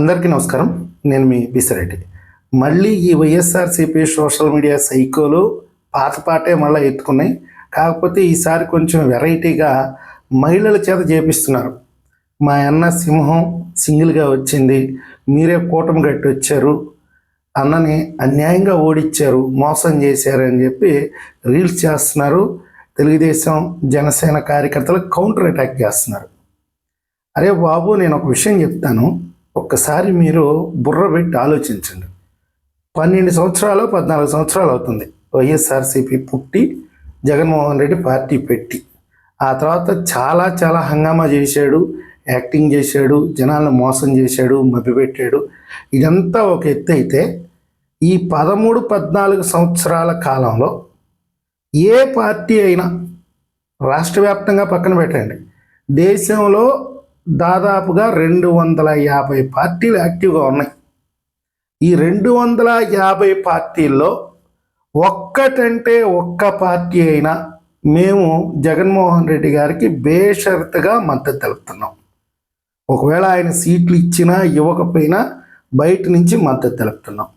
అందరికీ నమస్కారం. నేను మీ బిసిరెడ్డి. మళ్ళీ ఈ వైఎస్ఆర్సీపీ సోషల్ మీడియా సైకోలు పాత పాటే మళ్ళీ ఎత్తుకున్నాయి. కాకపోతే ఈసారి కొంచెం వెరైటీగా మహిళల చేత చేపిస్తున్నారు. మా అన్న సింహం సింగిల్గా వచ్చింది. మీరే కూటమి కట్టి వచ్చారు. అన్నని అన్యాయంగా ఓడిచ్చారు మోసం చేశారు అని చెప్పి రీల్స్ చేస్తున్నారు. తెలుగుదేశం జనసేన కార్యకర్తలు కౌంటర్ అటాక్ చేస్తున్నారు. అరే బాబు నేను ఒక విషయం చెప్తాను. ఒక్కసారి మీరు బుర్ర పెట్టి ఆలోచించండి. పన్నెండు సంవత్సరాలు పద్నాలుగు సంవత్సరాలు అవుతుంది. వైఎస్ఆర్సీపీ పుట్టి జగన్మోహన్ రెడ్డి పార్టీ పెట్టి. ఆ తర్వాత చాలా చాలా హంగామా చేశాడు యాక్టింగ్ చేశాడు జనాలను మోసం చేశాడు మభ్యపెట్టాడు. ఇదంతా ఒక ఎత్తు అయితే ఈ పదమూడు పద్నాలుగు సంవత్సరాల కాలంలో ఏ పార్టీ అయినా రాష్ట్ర వ్యాప్తంగా పక్కన పెట్టండి. దేశంలో దాదాపుగా రెండు వందల యాభై పార్టీలు యాక్టివ్గా ఉన్నాయి. ఈ రెండు వందల యాభై పార్టీల్లో ఒక్కటంటే ఒక్క పార్టీ అయినా మేము జగన్మోహన్ రెడ్డి గారికి బేషరతుగా మద్దతు తెలుపుతున్నాం. ఒకవేళ ఆయన సీట్లు ఇచ్చినా ఇవ్వకపోయినా బయట నుంచి మద్దతు తెలుపుతున్నాం.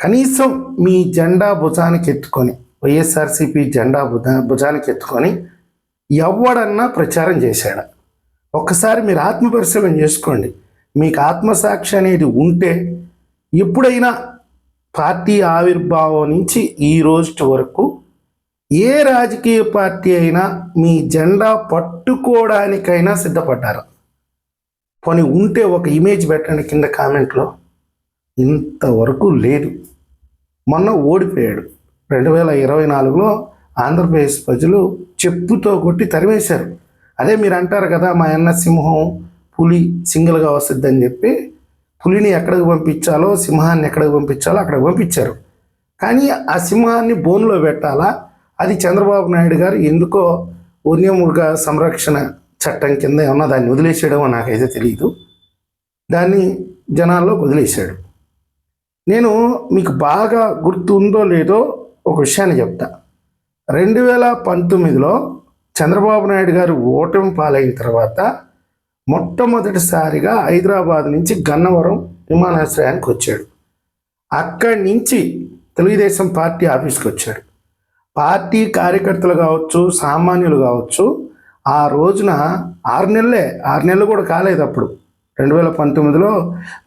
కనీసం మీ జెండా భుజానికి ఎత్తుకొని వైఎస్ఆర్సీపీ జెండా భుజా భుజానికి ఎత్తుకొని ఎవడన్నా ప్రచారం చేశాడు? ఒక్కసారి మీరు ఆత్మపరిశీలన చేసుకోండి. మీకు ఆత్మసాక్షి అనేది ఉంటే ఎప్పుడైనా పార్టీ ఆవిర్భావం నుంచి ఈ రోజు వరకు ఏ రాజకీయ పార్టీ అయినా మీ జెండా పట్టుకోవడానికైనా సిద్ధపడ్డారు. పోనీ ఉంటే ఒక ఇమేజ్ పెట్టండి కింద కామెంట్లో. ఇంతవరకు లేదు. మొన్న ఓడిపోయాడు. రెండు వేల ఇరవై నాలుగులో ఆంధ్రప్రదేశ్ ప్రజలు చెప్పుతో కొట్టి తరివేశారు అదే మీరు అంటారు కదా మా అన్న సింహం పులి సింగిల్గా వస్తుందని చెప్పి పులిని ఎక్కడికి పంపించాలో సింహాన్ని ఎక్కడికి పంపించాలో అక్కడికి పంపించారు. కానీ ఆ సింహాన్ని బోన్లో పెట్టాలా? అది చంద్రబాబు నాయుడు గారు ఎందుకో వన్యమృగ సంరక్షణ చట్టం కింద ఏమన్నా దాన్ని వదిలేసేయడమో నాకైతే తెలియదు దాన్ని జనాల్లో వదిలేశాడు. నేను మీకు బాగా గుర్తు ఉందో లేదో ఒక విషయాన్ని చెప్తా. రెండు వేల పంతొమ్మిదిలో చంద్రబాబు నాయుడు గారు ఓటమి పాలైన తర్వాత మొట్టమొదటిసారిగా హైదరాబాద్ నుంచి గన్నవరం విమానాశ్రయానికి వచ్చాడు. అక్కడి నుంచి తెలుగుదేశం పార్టీ ఆఫీస్కి వచ్చాడు. పార్టీ కార్యకర్తలు కావచ్చు సామాన్యులు కావచ్చు ఆ రోజున ఆరు నెలలే ఆరు నెలలు కూడా కాలేదు అప్పుడు. రెండు వేల పంతొమ్మిదిలో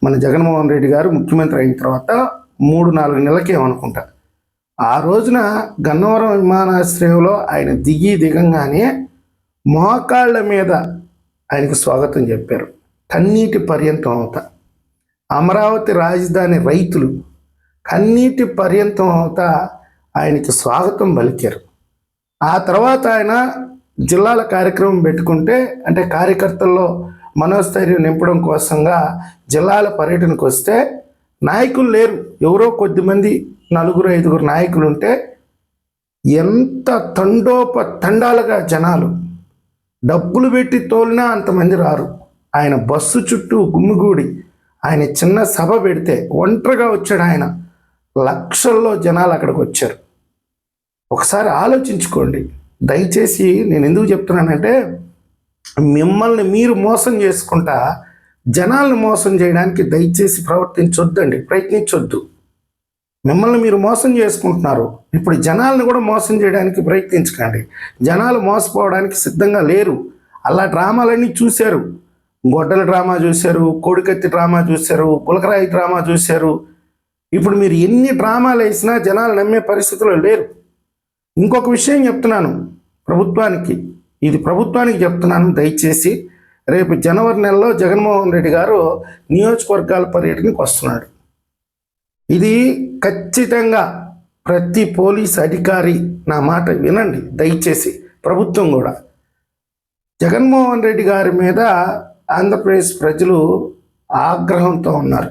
మన జగన్మోహన్ రెడ్డి గారు ముఖ్యమంత్రి అయిన తర్వాత మూడు నాలుగు నెలలకేమనుకుంటా ఆ రోజున గన్నవరం విమానాశ్రయంలో ఆయన దిగి దిగంగానే మోకాళ్ళ మీద ఆయనకు స్వాగతం చెప్పారు. కన్నీటి పర్యంతం అవుతా. అమరావతి రాజధాని రైతులు కన్నీటి పర్యంతం అవుతా ఆయనకి స్వాగతం పలికారు. ఆ తర్వాత ఆయన జిల్లాల కార్యక్రమం పెట్టుకుంటే అంటే కార్యకర్తల్లో మనోస్థైర్యం నింపడం కోసంగా జిల్లాల పర్యటనకు వస్తే నాయకులు లేరు. ఎవరో కొద్దిమంది నలుగురు ఐదుగురు నాయకులు ఉంటే ఎంత తండోప తండాలుగా జనాలు. డబ్బులు పెట్టి తోలినా అంతమంది రారు. ఆయన బస్సు చుట్టూ గుమ్మిగూడి ఆయన చిన్న సభ పెడితే ఒంటరిగా వచ్చాడు ఆయన. లక్షల్లో జనాలు అక్కడికి వచ్చారు ఒకసారి ఆలోచించుకోండి. దయచేసి నేను ఎందుకు చెప్తున్నానంటే మిమ్మల్ని మీరు మోసం చేసుకుంటా జనాలను మోసం చేయడానికి దయచేసి ప్రవర్తించొద్దండి ప్రయత్నించొద్దు. మిమ్మల్ని మీరు మోసం చేసుకుంటున్నారు. ఇప్పుడు జనాలను కూడా మోసం చేయడానికి ప్రయత్నించకండి. జనాలు మోసపోవడానికి సిద్ధంగా లేరు. అలా డ్రామాలన్నీ చూశారు. గొడ్డల డ్రామా చూశారు కోడికత్తి డ్రామా చూశారు కులకరాయి డ్రామా చూశారు. ఇప్పుడు మీరు ఎన్ని డ్రామాలు వేసినా జనాలు నమ్మే పరిస్థితిలో లేరు. ఇంకొక విషయం చెప్తున్నాను ప్రభుత్వానికి. ఇది ప్రభుత్వానికి చెప్తున్నాను దయచేసి. రేపు జనవరి నెలలో జగన్మోహన్ రెడ్డి గారు నియోజకవర్గాల పర్యటనకు వస్తున్నాడు. ఇది ఖచ్చితంగా ప్రతి పోలీస్ అధికారి నా మాట వినండి దయచేసి. ప్రభుత్వం కూడా. జగన్మోహన్ రెడ్డి గారి మీద ఆంధ్రప్రదేశ్ ప్రజలు ఆగ్రహంతో ఉన్నారు.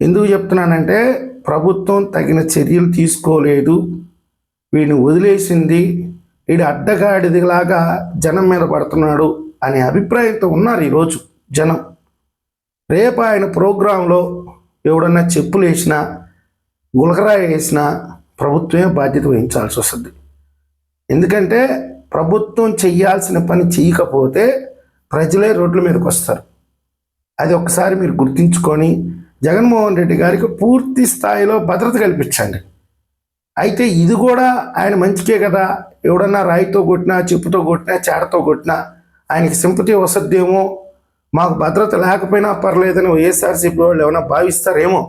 ఎందుకు చెప్తున్నానంటే ప్రభుత్వం తగిన చర్యలు తీసుకోలేదు. వీడిని వదిలేసింది. వీడు అడ్డగాడిదిలాగా జనం మీద పడుతున్నాడు అనే అభిప్రాయంతో ఉన్నారు ఈరోజు జనం. రేపు ఆయన ప్రోగ్రాంలో ఎవడన్నా చెప్పులు వేసినా గులకరాయి వేసినా ప్రభుత్వమే బాధ్యత వహించాల్సి వస్తుంది. ఎందుకంటే ప్రభుత్వం చెయ్యాల్సిన పని చేయకపోతే ప్రజలే రోడ్ల మీదకి వస్తారు. అది ఒకసారి మీరు గుర్తించుకొని జగన్మోహన్ రెడ్డి గారికి పూర్తి స్థాయిలో భద్రత కల్పించండి. అయితే ఇది కూడా ఆయన మంచికే కదా. ఎవడన్నా రాయితో కొట్టినా చెప్పుతో కొట్టినా చేడతో కొట్టినా ఆయనకి సింపతి వసద్దేమో మాకు భద్రత లేకపోయినా పర్లేదని వైఎస్ఆర్సీపీ వాళ్ళు ఏమైనా భావిస్తారేమో.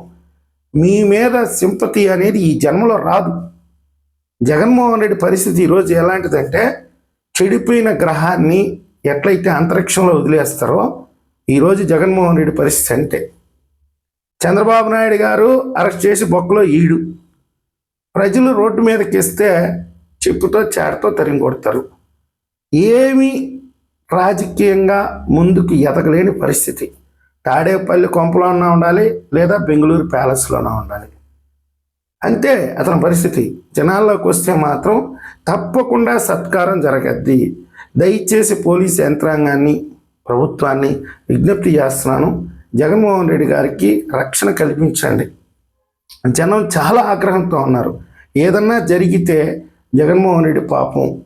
మీ మీద సింపతి అనేది ఈ జన్మలో రాదు. జగన్మోహన్ రెడ్డి పరిస్థితి ఈరోజు ఎలాంటిదంటే చెడిపోయిన గ్రహాన్ని ఎట్లయితే అంతరిక్షంలో వదిలేస్తారో ఈరోజు జగన్మోహన్ రెడ్డి పరిస్థితి అంటే చంద్రబాబు నాయుడు గారు అరెస్ట్ చేసి బొక్కలో ఈడు. ప్రజలు రోడ్డు మీదకి ఇస్తే చెప్పుతో చేరతో తరిమి కొడతారు. ఏమి రాజకీయంగా ముందుకు ఎదగలేని పరిస్థితి. తాడేపల్లి కొంపలోనే ఉండాలి లేదా బెంగళూరు ప్యాలెస్లోనే ఉండాలి. అంతే అతని పరిస్థితి. జనాల్లోకి వస్తే మాత్రం తప్పకుండా సత్కారం జరగద్ది. దయచేసి పోలీస్ యంత్రాంగాన్ని ప్రభుత్వాన్ని విజ్ఞప్తి చేస్తున్నాను. జగన్మోహన్ రెడ్డి గారికి రక్షణ కల్పించండి. జనం చాలా ఆగ్రహంతో ఉన్నారు. ఏదన్నా జరిగితే జగన్మోహన్ రెడ్డి పాపం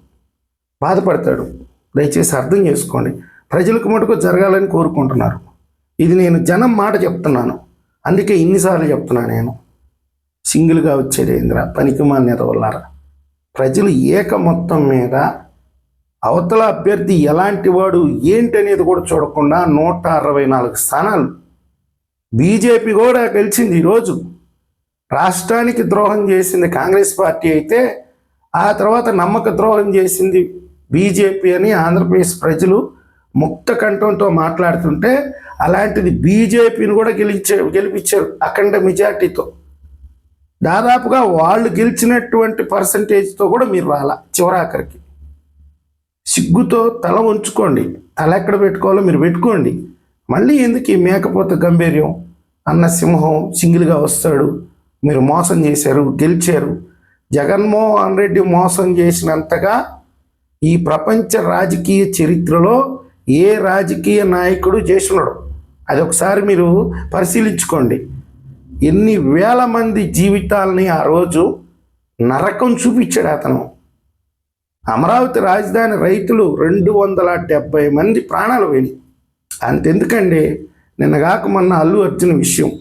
బాధపడతాడు. దయచేసి అర్థం చేసుకోండి. ప్రజలకు మటుకు జరగాలని కోరుకుంటున్నారు. ఇది నేను జనం మాట చెప్తున్నాను. అందుకే ఇన్నిసార్లు చెప్తున్నా నేను. సింగిల్గా వచ్చేది ఇంద్ర పనికిమాన్యత వల్లారా? ప్రజలు ఏక మొత్తం మీద అవతల అభ్యర్థి ఎలాంటి వాడు ఏంటి అనేది కూడా చూడకుండా నూట అరవై నాలుగు స్థానాలు బీజేపీ కూడా గెలిచింది ఈరోజు. రాష్ట్రానికి ద్రోహం చేసింది కాంగ్రెస్ పార్టీ అయితే ఆ తర్వాత నమ్మక ద్రోహం చేసింది బీజేపీ అని ఆంధ్రప్రదేశ్ ప్రజలు ముక్త కంఠంతో మాట్లాడుతుంటే అలాంటిది బీజేపీని కూడా గెలిచే గెలిపించారు అఖండ మెజార్టీతో. దాదాపుగా వాళ్ళు గెలిచినటువంటి పర్సంటేజ్తో కూడా మీరు రాలా చివరాఖరికి. సిగ్గుతో తల ఉంచుకోండి తల ఎక్కడ పెట్టుకోవాలో మీరు పెట్టుకోండి. మళ్ళీ ఎందుకు ఈ మేకపోత గంభీర్యం? అన్న సింహం సింగిల్గా వస్తాడు. మీరు మోసం చేశారు గెలిచారు. జగన్మోహన్ రెడ్డి మోసం చేసినంతగా ఈ ప్రపంచ రాజకీయ చరిత్రలో ఏ రాజకీయ నాయకుడు చేసినాడు అది ఒకసారి మీరు పరిశీలించుకోండి. ఎన్ని వేల మంది జీవితాలని ఆ రోజు నరకం చూపించాడు అతను. అమరావతి రాజధాని రైతులు రెండు వందల డెబ్బై మంది ప్రాణాలు పోయినాయి. అంతెందుకండి? నిన్నగాక మొన్న అల్లు అర్జున్ విషయం.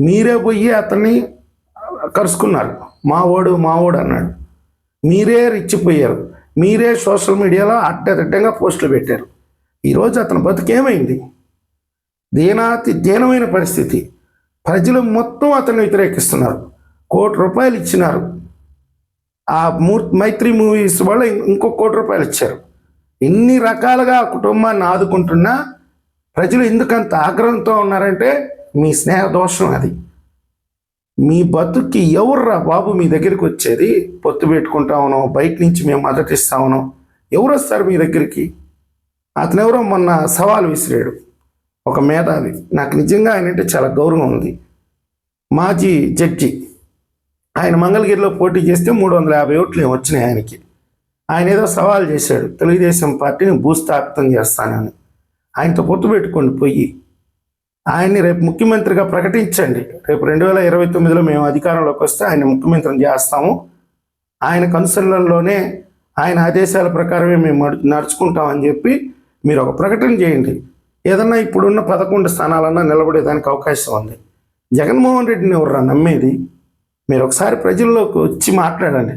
మీరే పోయి అతన్ని కరుసుకున్నారు. మావోడు మావోడు అన్నాడు. మీరే రెచ్చిపోయారు. మీరే సోషల్ మీడియాలో అడ్డదిడ్డంగా పోస్టులు పెట్టారు. ఈరోజు అతని బతుకేమైంది? దీనాతి దీనమైన పరిస్థితి. ప్రజలు మొత్తం అతన్ని వ్యతిరేకిస్తున్నారు. కోటి రూపాయలు ఇచ్చినారు. ఆ మూర్ మైత్రి మూవీస్ వాళ్ళు ఇంకో కోటి రూపాయలు ఇచ్చారు. ఎన్ని రకాలుగా ఆ కుటుంబాన్ని ఆదుకుంటున్నా ప్రజలు ఎందుకంత ఆగ్రహంతో ఉన్నారంటే మీ స్నేహ దోషం అది. మీ బతుక్కి ఎవర్రా బాబు మీ దగ్గరికి వచ్చేది? పొత్తు పెట్టుకుంటామనో బయట నుంచి మేము మద్దతు ఇస్తామనో ఎవరు వస్తారు మీ దగ్గరికి? అతను ఎవరో మొన్న సవాల్ విసిరాడు. ఒక మేధావి. నాకు నిజంగా ఆయన అంటే చాలా గౌరవం ఉంది. మాజీ జడ్జి. ఆయన మంగళగిరిలో పోటీ చేస్తే మూడు వందల యాభై ఓట్లు ఏమో వచ్చినాయి ఆయనకి. ఆయన ఏదో సవాల్ చేశాడు. తెలుగుదేశం పార్టీని భూస్థాపితం చేస్తానని. ఆయనతో పొత్తు పెట్టుకోండి పోయి. ఆయన్ని రేపు ముఖ్యమంత్రిగా ప్రకటించండి. రేపు రెండు వేల ఇరవై తొమ్మిదిలో మేము అధికారంలోకి వస్తే ఆయన ముఖ్యమంత్రిని చేస్తాము. ఆయన కన్సల్లోనే ఆయన ఆదేశాల ప్రకారమే మేము నడుచుకుంటామని చెప్పి మీరు ఒక ప్రకటన చేయండి. ఏదన్నా ఇప్పుడున్న పదకొండు స్థానాలన్నా నిలబడేదానికి అవకాశం ఉంది. జగన్మోహన్ రెడ్డిని ఎవర్రా నమ్మేది? మీరు ఒకసారి ప్రజల్లోకి వచ్చి మాట్లాడండి.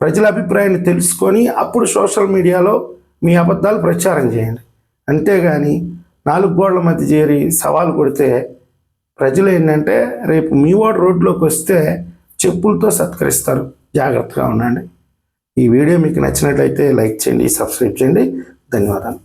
ప్రజల అభిప్రాయాన్ని తెలుసుకొని అప్పుడు సోషల్ మీడియాలో మీ అబద్ధాలు ప్రచారం చేయండి. అంతేగాని నాలుగు గోడల మధ్య చేరి సవాలు కొడితే ప్రజలు ఏంటంటే రేపు మీ వాడు రోడ్లోకి వస్తే చెప్పులతో సత్కరిస్తారు. జాగ్రత్తగా ఉండండి. ఈ వీడియో మీకు నచ్చినట్లయితే లైక్ చేయండి సబ్స్క్రైబ్ చేయండి. ధన్యవాదాలు.